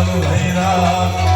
Ram Ram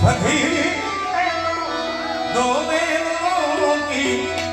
फकीरी दो मेरों की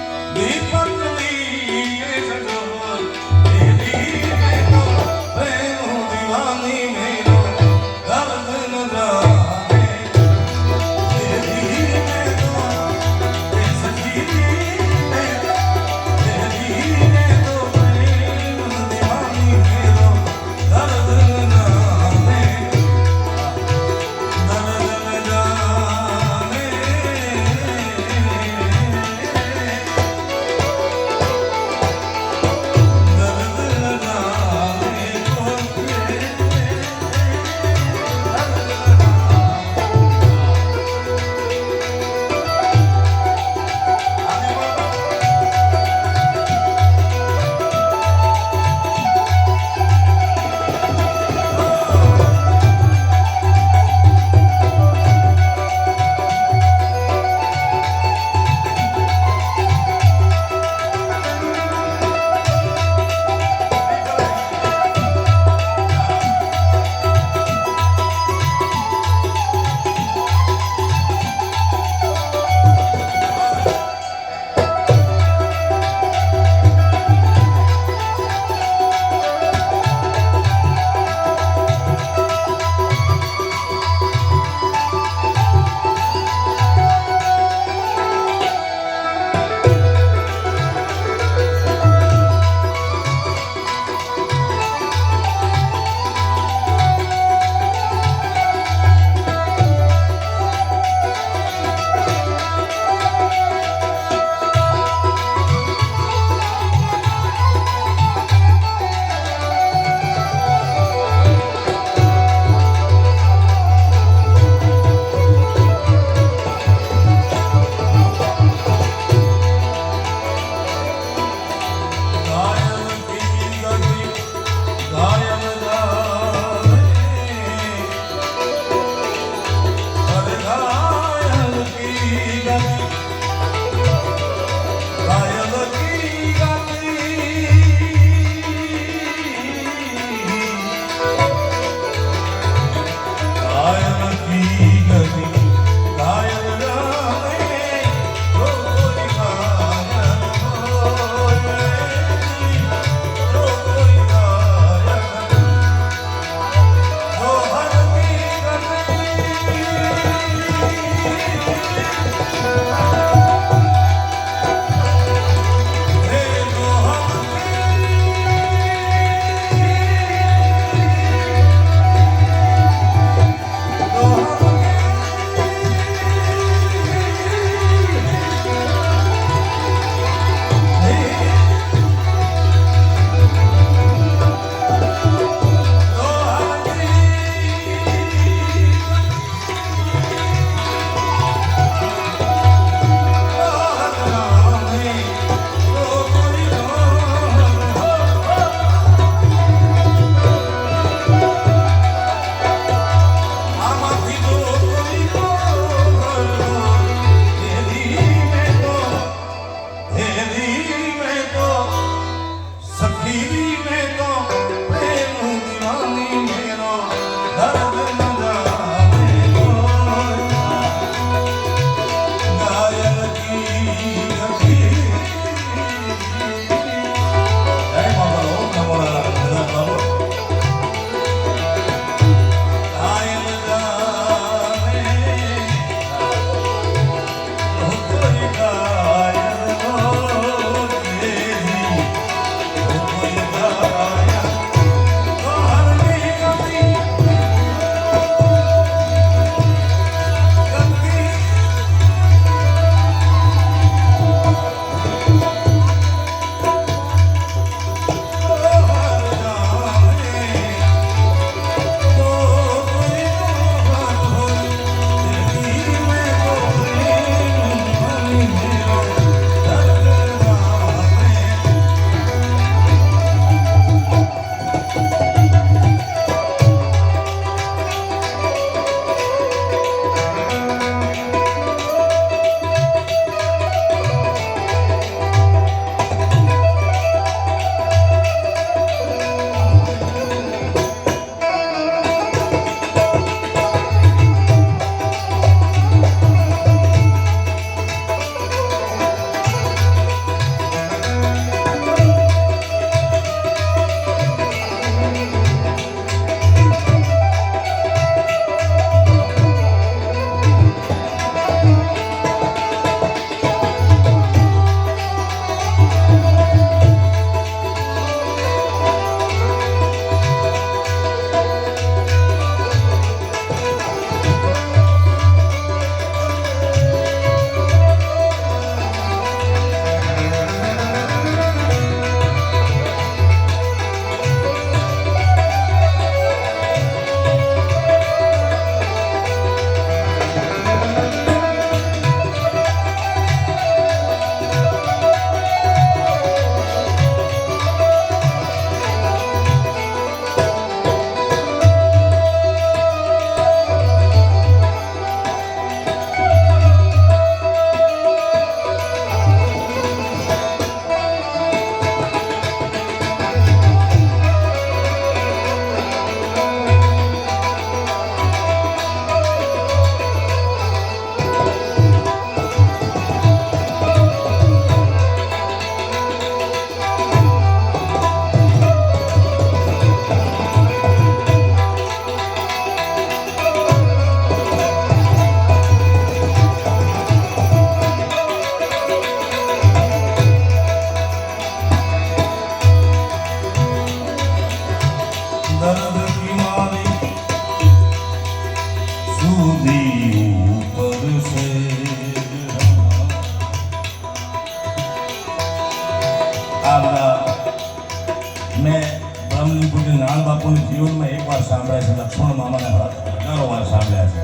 લોકોને જીવનમાં એકવાર સાંભળ્યા છે, લક્ષ્મણ મામાના હજારો વાર સાંભળ્યા છે.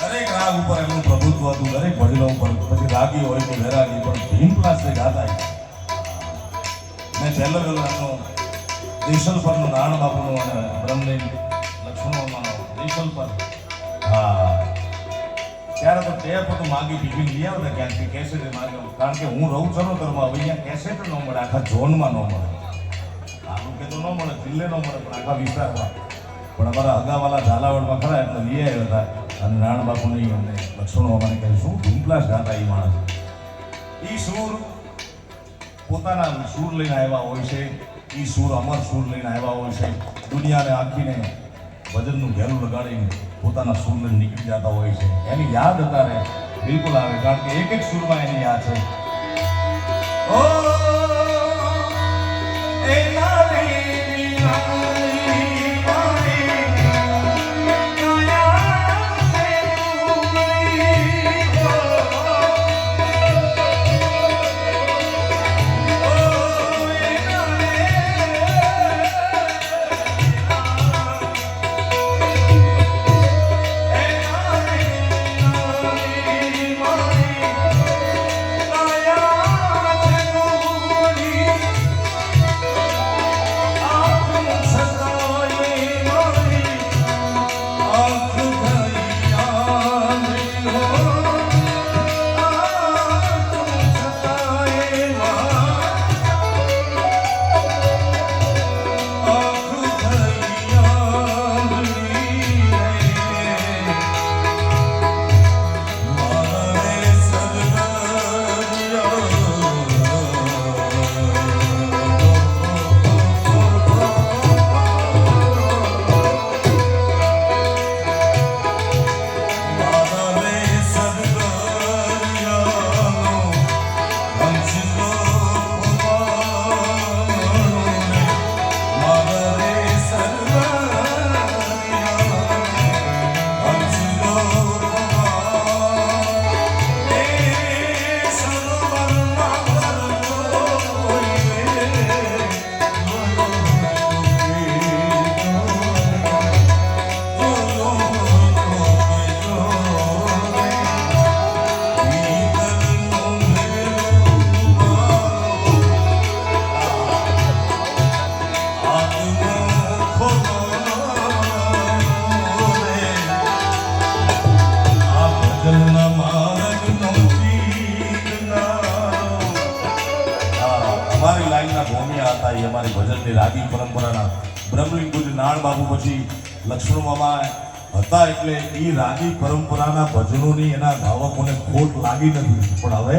દરેક રાગ ઉપર એમનું પ્રભુત્વ હતું, દરેક ભજનો ઉપર પછી રાગી હોય કે વૈરાગી, પણ ભીમ પાસે જે ગાતા મેં પહેલો પહેલો એમનો દેશલ પરનું નારાયણ બાપુનું અને બ્રહ્મદેવ લક્ષ્મણ મામાનો દેશલ પર. હા. ત્યારે તો તે હતું માગી ટિફિન લઈ આવતા ક્યાંથી કેસેટ માગ્યો. કારણ કે હું રહું ચરોતરમાં હવે અહીંયા કેસેટ ન મળે, આખા ઝોનમાં ન મળે. તાલુકે તો ન મળે જિલ્લે ન મળે, પણ આખા વિસ્તારમાં. પણ અમારા અગાવાલા ઝાલાવાડમાં ખરા, એટલે એ આવ્યા હતા. અને નારાયણ બાપુની અમને લક્ષણો અમારે કહે, શું ધૂમપ્લાસ ગાતા એ માણસ? એ સૂર પોતાના સૂર લઈને આવ્યા હોય છે. એ સૂર અમર સૂર લઈને આવ્યા હોય છે. દુનિયાને આખીને ભજનનું ઘેરું લગાડીને પોતાના સૂર લઈને નીકળી જતા હોય છે. એની યાદ અત્યારે બિલકુલ આવે, કારણ કે એક એક સૂરમાં એની યાદ છે. ઓ પછી લક્ષ્મણ મામા હતા એટલે એ રાગી પરંપરાના ભજનોની એના ભાવકોને ખોટ લાગી નથી. પણ હવે